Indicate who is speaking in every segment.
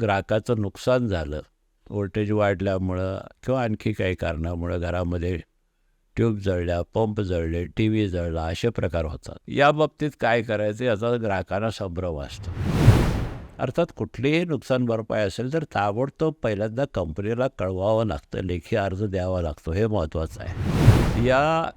Speaker 1: ग्राहकाचं नुकसान झालं. वोल्टेज वाढल्यामुळं किंवा आणखी काही कारणामुळं घरामध्ये ट्यूब जळल्या पंप जळले टी व्ही जळला असे प्रकार होतात. या बाबतीत काय करायचं याचा ग्राहकांना संभ्रम असतो. अर्थात कुठलीही नुकसान भरपाई असेल तर ताबडतोब पहिल्यांदा कंपनीला कळवावं लागतं. लेखी अर्ज द्यावा लागतो. हे महत्त्वाचं आहे. या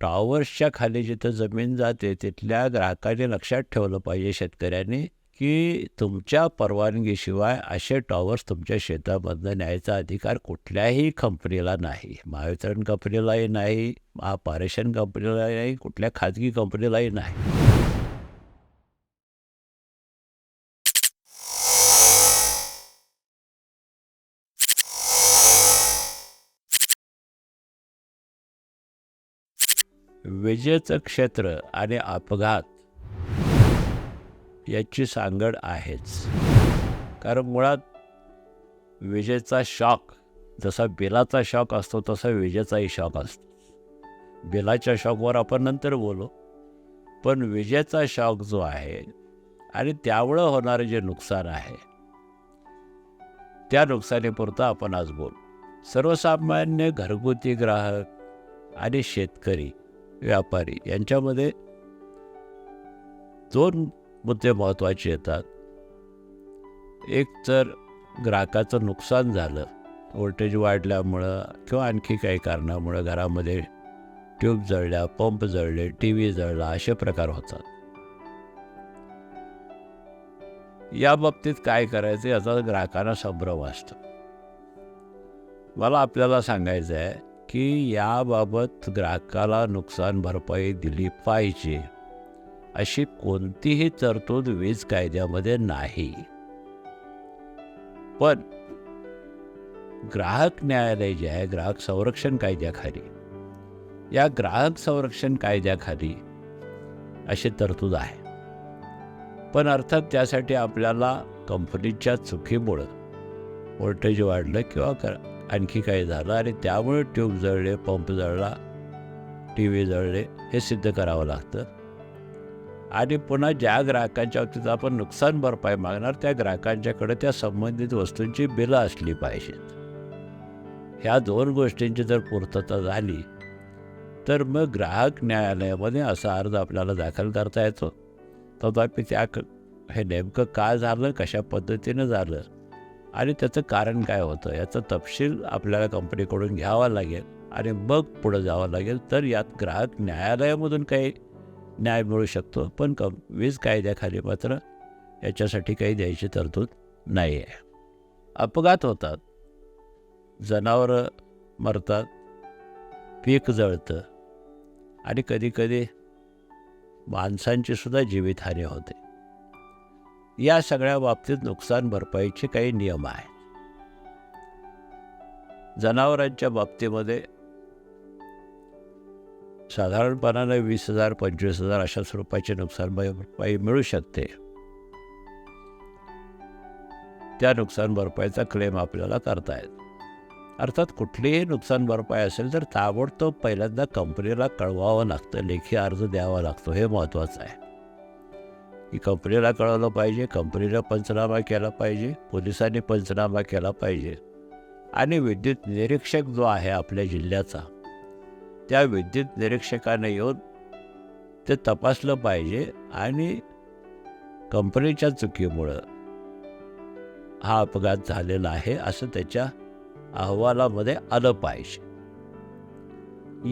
Speaker 1: टॉवर्सच्या खाली जिथं जमीन जाते तिथल्या ग्राहकांनी लक्षात ठेवलं पाहिजे. शेतकऱ्यांनी की तुमच्या परवानगीशिवाय असे टॉवर्स तुमच्या शेतामधनं न्यायचा अधिकार कुठल्याही कंपनीला नाही. महावितरण कंपनीलाही नाही महापारेषण कंपनीलाही नाही कुठल्या खाजगी कंपनीलाही नाही. विजेचं क्षेत्र आणि अपघात याची सांगड आहेच. कारण मुळात विजेचा शॉक जसा बिलाचा शॉक असतो तसा विजेचाही शॉक असतो. बिलाच्या शॉकवर आपण नंतर बोलू. पण विजेचा शॉक जो आहे आणि त्यामुळं होणारं जे नुकसान आहे त्या नुकसानीपुरतं आपण आज बोलू. सर्वसामान्य घरगुती ग्राहक आणि शेतकरी व्यापारी यांच्यामध्ये दोन मुद्दे महत्त्वाचे येतात. एक तर ग्राहकाचं नुकसान झालं. व्होल्टेज वाढल्यामुळं किंवा आणखी काही कारणामुळं घरामध्ये ट्यूब जळल्या पंप जळले टी व्ही जळला असे प्रकार होतात. या बाबतीत काय करायचं याचा ग्राहकांना संभ्रम असतो. मला आपल्याला सांगायचं आहे की याबाबत ग्राहकाला नुकसान भरपाई दिली पाहिजे. अशी कोणतीही तरतूद वीज कायद्यामध्ये नाही. पण ग्राहक न्यायालय जे आहे ग्राहक संरक्षण कायद्याखाली या ग्राहक संरक्षण कायद्याखाली अशी तरतूद आहे. पण अर्थात त्यासाठी आपल्याला कंपनीच्या चुकीमुळं व्होल्टेज वाढलं किंवा आणखी काही झालं आणि त्यामुळे ट्यूब जळले पंप जळला टी व्ही जळले हे सिद्ध करावं लागतं. आणि पुन्हा ज्या ग्राहकांच्या बाबतीत आपण नुकसान भरपाई मागणार त्या ग्राहकांच्याकडे त्या संबंधित वस्तूंची बिलं असली पाहिजेत. ह्या दोन गोष्टींची जर पूर्तता झाली तर मग ग्राहक न्यायालयामध्ये असा अर्ज आपल्याला दाखल करता येतो. तथापि त्या क हे नेमकं का झालं कशा पद्धतीनं झालं आणि त्याचं कारण काय होतं याचा तपशील आपल्याला कंपनीकडून घ्यावा लागेल आणि मग पुढं जावं लागेल. तर यात ग्राहक न्यायालयामधून काही न्याय मिळू शकतो. पण क वीज कायद्याखाली मात्र याच्यासाठी काही द्यायची तरतूद नाही आहे अपघात होतात. जनावरं मरतात. पीक जळतं. आणि कधीकधी माणसांची सुद्धा जीवितहानी होते. या सगळ्या बाबतीत नुकसान भरपाईचे काही नियम आहेत. जनावरांच्या बाबतीमध्ये साधारणपणाने वीस हजार पंचवीस हजार अशा स्वरूपाची नुकसान भरपाई मिळू शकते. त्या नुकसान भरपाईचा क्लेम आपल्याला करता येत अर्थात कुठलीही नुकसान भरपाई असेल तर ताबडतोब पहिल्यांदा कंपनीला कळवावं लागतं. लेखी अर्ज द्यावा लागतो. हे महत्त्वाचं आहे. की कंपनीला कळवलं पाहिजे कंपनीला पंचनामा केला पाहिजे पोलिसांनी पंचनामा केला पाहिजे. आणि विद्युत निरीक्षक जो आहे आपल्या जिल्ह्याचा त्या विद्युत निरीक्षकाने येऊन ते तपासलं पाहिजे आणि कंपनीच्या चुकीमुळं हा अपघात झालेला आहे असं त्याच्या अहवालामध्ये आलं पाहिजे.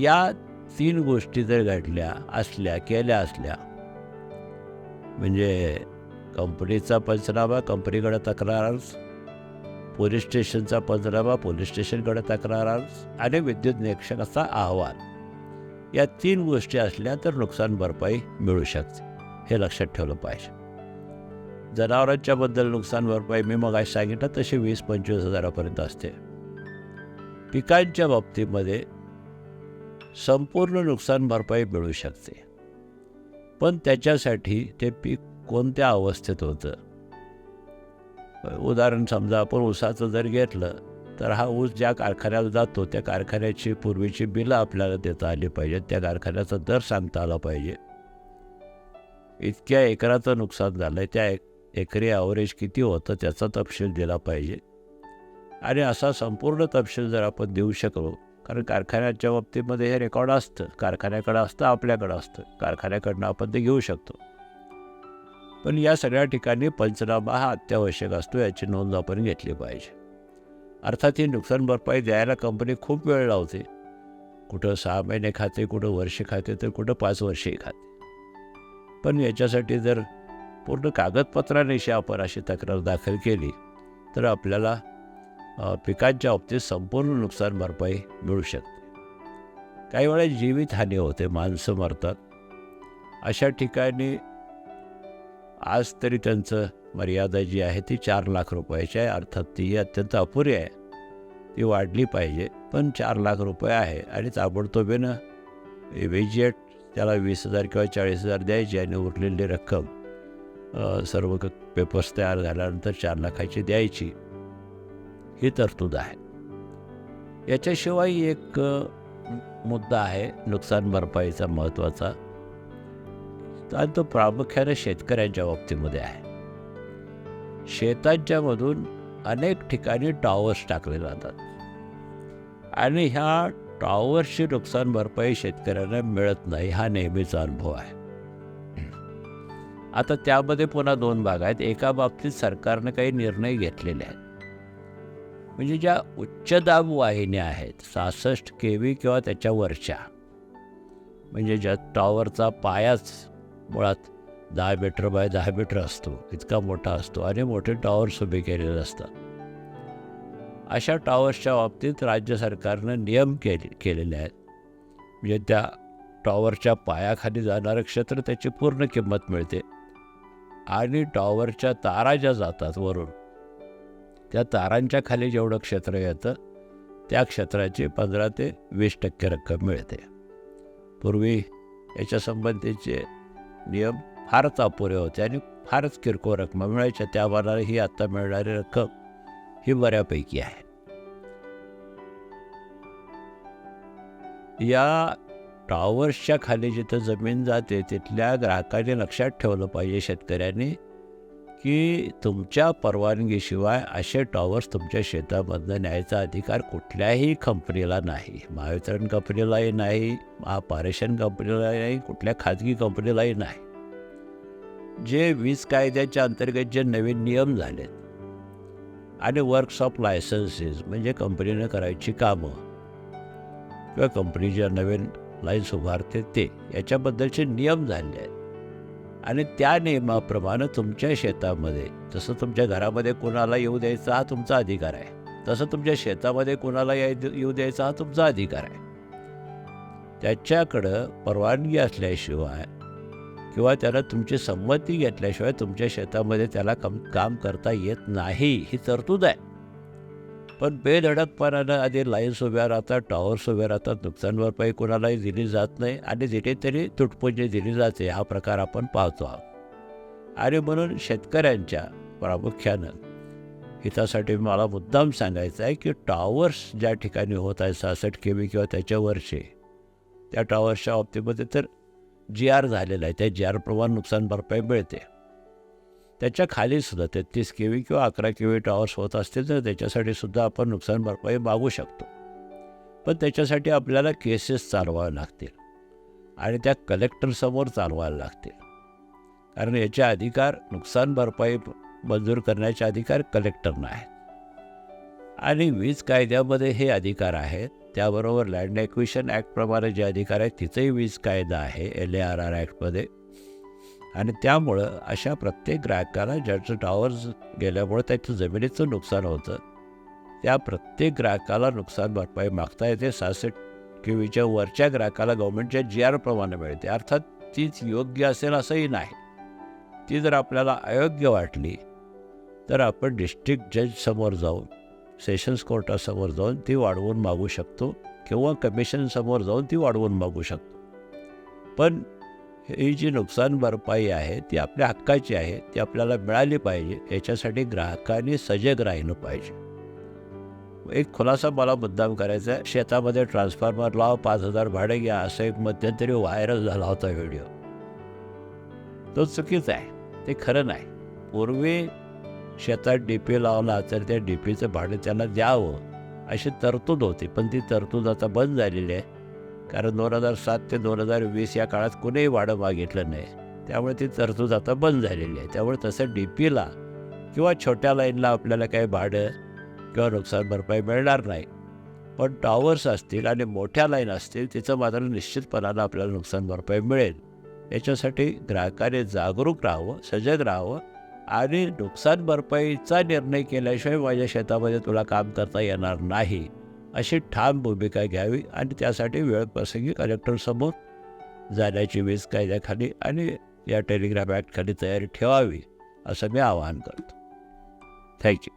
Speaker 1: या तीन गोष्टी जर घडल्या असल्या केल्या असल्या म्हणजे कंपनीचा पंचनामा कंपनीकडे तक्रार पोलीस स्टेशनचा पंचनामा पोलीस स्टेशनकडे तक्रार आणि विद्युत निरीक्षकाचा अहवाल. या तीन गोष्टी असल्या तर नुकसान भरपाई मिळू शकते हे लक्षात ठेवलं पाहिजे. जनावरांच्याबद्दल नुकसान भरपाई मी मग सांगितलं तशी वीस पंचवीस हजारापर्यंत असते. पिकांच्या बाबतीमध्ये संपूर्ण नुकसान भरपाई मिळू शकते. पण त्याच्यासाठी ते पीक कोणत्या अवस्थेत होतं? उदाहरण समजा आपण ऊसाचं जर घेतलं तर हा ऊस ज्या कारखान्याला जातो त्या कारखान्याची पूर्वीची बिलं आपल्याला देता आली पाहिजेत. त्या कारखान्याचा दर सांगता आला पाहिजे. इतक्या एकराचं नुकसान झालं आहे त्या एक एकरी ॲव्हरेज किती होतं त्याचा तपशील दिला पाहिजे. आणि असा संपूर्ण तपशील जर आपण देऊ शकलो कारण कारखान्याच्या बाबतीमध्ये हे रेकॉर्ड असतं. कारखान्याकडं असतं आपल्याकडं असतं. कारखान्याकडनं आपण ते घेऊ शकतो. पण या सगळ्या ठिकाणी पंचनामा हा अत्यावश्यक असतो याची नोंद आपण घेतली पाहिजे. अर्थात ही नुकसान भरपाई द्यायला कंपनी खूप वेळ लावते. कुठं सहा महिने खाते कुठं वर्ष खाते तर कुठं पाच वर्षे खाते. पण याच्यासाठी जर पूर्ण कागदपत्रानिशी आपण अशी तक्रार दाखल केली तर आपल्याला पिकांच्या बाबतीत संपूर्ण नुकसान भरपाई मिळू शकते. काही वेळा जीवितहानी होते माणसं मरतात. अशा ठिकाणी आज तरी त्यांचं मर्यादा जी आहे ती चार लाख रुपयाची आहे. अर्थात ती अत्यंत अपुरी आहे. ती वाढली पाहिजे पण चार लाख रुपये आहे आणि ताबडतोबीनं इमिजिएट त्याला वीस हजार किंवा चाळीस हजार द्यायची आणि उरलेली रक्कम सर्व क- पेपर्स तयार झाल्यानंतर चार लाखाची द्यायची. ही तरतूद आहे. याच्याशिवाय एक मुद्दा आहे नुकसान भरपाईचा महत्त्वाचा. आणि तो प्रामुख्याने शेतकऱ्यांच्या बाबतीमध्ये आहे. शेतांच्यामधून अनेक ठिकाणी टॉवर्स टाकले जातात. आणि ह्या टॉवर्सची नुकसान भरपाई शेतकऱ्यांना मिळत नाही हा नेहमीचा अनुभव आहे. आता त्यामध्ये पुन्हा दोन भाग आहेत. एका बाबतीत सरकारनं काही निर्णय घेतलेले आहेत. म्हणजे ज्या उच्च दाब वाहिन्या आहेत सहासष्ट के व्ही किंवा त्याच्यावरच्या म्हणजे ज्या टॉवरचा पायाच मुळात दहा मीटर बाय दहा मीटर असतो इतका मोठा असतो आणि मोठे टॉवर्स उभे केलेले असतात. अशा टॉवर्सच्या बाबतीत राज्य सरकारनं नियम केले केलेले आहेत. म्हणजे त्या टॉवरच्या पायाखाली जाणारं क्षेत्र त्याची पूर्ण किंमत मिळते. आणि टॉवरच्या तारा ज्या जातात वरून त्या तारांच्या खाली जेवढं क्षेत्र येतं त्या क्षेत्राची पंधरा ते वीस टक्के रक्कम मिळते. पूर्वी याच्या संबंधीचे नियम फारच अपुरे होते आणि फारच किरकोळ रक्कम मिळायच्या त्या मानाने ही आत्ता मिळणारी रक्कम ही बऱ्यापैकी आहे. या टॉवर्सच्या खाली जिथं जमीन जाते तिथल्या ग्राहकांनी लक्षात ठेवलं पाहिजे शेतकऱ्यांनी की तुमच्या परवानगीशिवाय असे टॉवर्स तुमच्या शेतामधनं न्यायचा अधिकार कुठल्याही कंपनीला नाही. महावितरण कंपनीलाही नाही महापारेषण कंपनीलाही नाही कुठल्या खाजगी कंपनीलाही नाही. जे वीज कायद्याच्या अंतर्गत जे नवीन नियम झालेत आणि वर्क्स ऑफ लायसन्सेस म्हणजे कंपनीनं करायची कामं किंवा कंपनी ज्या नवीन लाईन्स उभारते ते याच्याबद्दलचे नियम झाले आहेत. आणि त्या नियमाप्रमाणे तुमच्या शेतामध्ये जसं तुमच्या घरामध्ये कोणाला येऊ द्यायचा हा तुमचा अधिकार आहे तसं तुमच्या शेतामध्ये कोणाला याय येऊ द्यायचा हा तुमचा अधिकार आहे. त्याच्याकडं परवानगी असल्याशिवाय किंवा त्याला तुमची संमती घेतल्याशिवाय तुमच्या शेतामध्ये त्याला कम काम करता येत नाही ही तरतूद आहे. पण बेधडकपणानं आधी लाईन्स उभ्या राहतात टॉवर्स उभ्या राहतात नुकसान भरपाई कोणालाही दिली जात नाही आणि जिथे तरी तुटपुंजी दिली जाते हा प्रकार आपण पाहतो आहोत. आणि म्हणून शेतकऱ्यांच्या प्रामुख्यानं हितासाठी मला मुद्दाम सांगायचं आहे की टॉवर्स ज्या ठिकाणी होत आहे सहासष्ट के बी किंवा त्याच्यावरचे त्या टॉवर्सच्या बाबतीमध्ये तर जी आर झालेला आहे त्या जी आरप्रमाणे नुकसान भरपाई मिळते. त्याच्या खालीसुद्धा तेहतीस के व्ही किंवा अकरा के व्ही टॉवर्स होत असतील तर त्याच्यासाठी सुद्धा आपण नुकसान भरपाई मागू शकतो. पण त्याच्यासाठी आपल्याला केसेस चालवाव्या लागतील आणि त्या कलेक्टरसमोर चालवायला लागतील. कारण याचे अधिकार नुकसान भरपाई मंजूर करण्याचे अधिकार कलेक्टरना आहेत. आणि वीज कायद्यामध्ये हे अधिकार आहेत. त्याबरोबर लँड ॲक्विशन ॲक्टप्रमाणे जे अधिकार आहेत तिचंही वीज कायदा आहे एल ए आर आर ॲक्टमध्ये आणि त्यामुळं अशा प्रत्येक ग्राहकाला ज्याचं टॉवर्स गेल्यामुळं त्याचं जमिनीचं नुकसान होतं. त्या प्रत्येक ग्राहकाला नुकसान भरपाई मागता येते. सहासष्ट किवीच्या वरच्या ग्राहकाला गव्हर्मेंटच्या जी आरप्रमाणे मिळते. अर्थात तीच योग्य असेल असंही नाही. ती जर आपल्याला अयोग्य वाटली तर आपण डिस्ट्रिक्ट जजसमोर जाऊन सेशन्स कोर्टासमोर जाऊन ती वाढवून मागू शकतो किंवा कमिशनसमोर जाऊन ती वाढवून मागू शकतो. पण ही जी नुकसान भरपाई आहे ती आपल्या हक्काची आहे ती आपल्याला मिळाली पाहिजे याच्यासाठी ग्राहकांनी सजग राहिलं पाहिजे. एक खुलासा मला मुद्दाम करायचा आहे. शेतामध्ये ट्रान्सफॉर्मर लाव पाच हजार भाडे घ्या असं एक मध्यंतरी व्हायरल झाला होता व्हिडिओ. तो चुकीचा आहे. ते खरं नाही. पूर्वी शेतात डी पी लावला तर त्या डी पीचं भाडं त्याला द्यावं अशी तरतूद होती. पण ती तरतूद आता बंद झालेली आहे. कारण दोन हजार सात ते दोन हजार वीस या काळात कुणीही वाढं मागितलं नाही. त्यामुळे ती तरतूद आता बंद झालेली आहे. त्यामुळे तसं डी पीला किंवा छोट्या लाईनला आपल्याला काही भाडं किंवा नुकसान भरपाई मिळणार नाही. पण टॉवर्स असतील आणि मोठ्या लाईन असतील तिचं मात्र निश्चितपणानं आपल्याला नुकसान भरपाई मिळेल. याच्यासाठी ग्राहकाने जागरूक राहावं सजग राहावं आणि नुकसान भरपाईचा निर्णय केल्याशिवाय माझ्या शेतामध्ये तुला काम करता येणार नाही. अशी ठाम भूमिका घ्यावी आणि त्यासाठी वेळप्रसंगी कलेक्टरसमोर जाण्याची वीज कायद्याखाली आणि या टेलिग्राम ॲक्टखाली तयारी ठेवावी असं मी आवाहन करतो. थँक्यू.